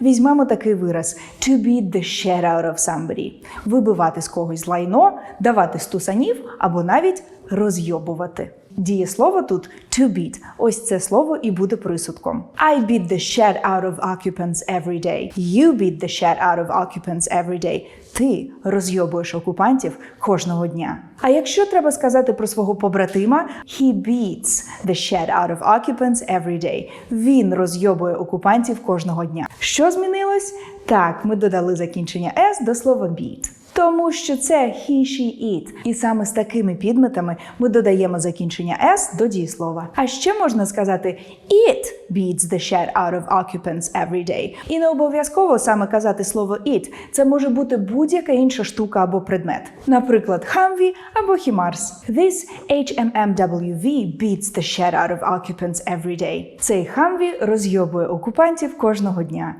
Візьмемо такий вираз. To beat the shit out of somebody – вибивати з когось лайно, давати стусанів або навіть розйобувати. Дієслово тут to beat. Ось це слово і буде присудком. I beat the shit out of occupants every day. You beat the shit out of occupants every day. Ти розйобуєш окупантів кожного дня. А якщо треба сказати про свого побратима, he beats the shit out of occupants every day. Він розйобує окупантів кожного дня. Що змінилось? Так, ми додали закінчення s до слова beat. Тому що це he, she, it. І саме з такими підметами ми додаємо закінчення s до дієслова. А ще можна сказати it beats the shit out of occupants every day. І не обов'язково саме казати слово it. Це може бути будь-яка інша штука або предмет. Наприклад, Humvee або HIMARS. This HMMWV beats the shit out of occupants every day. Цей Humvee розйобує окупантів кожного дня.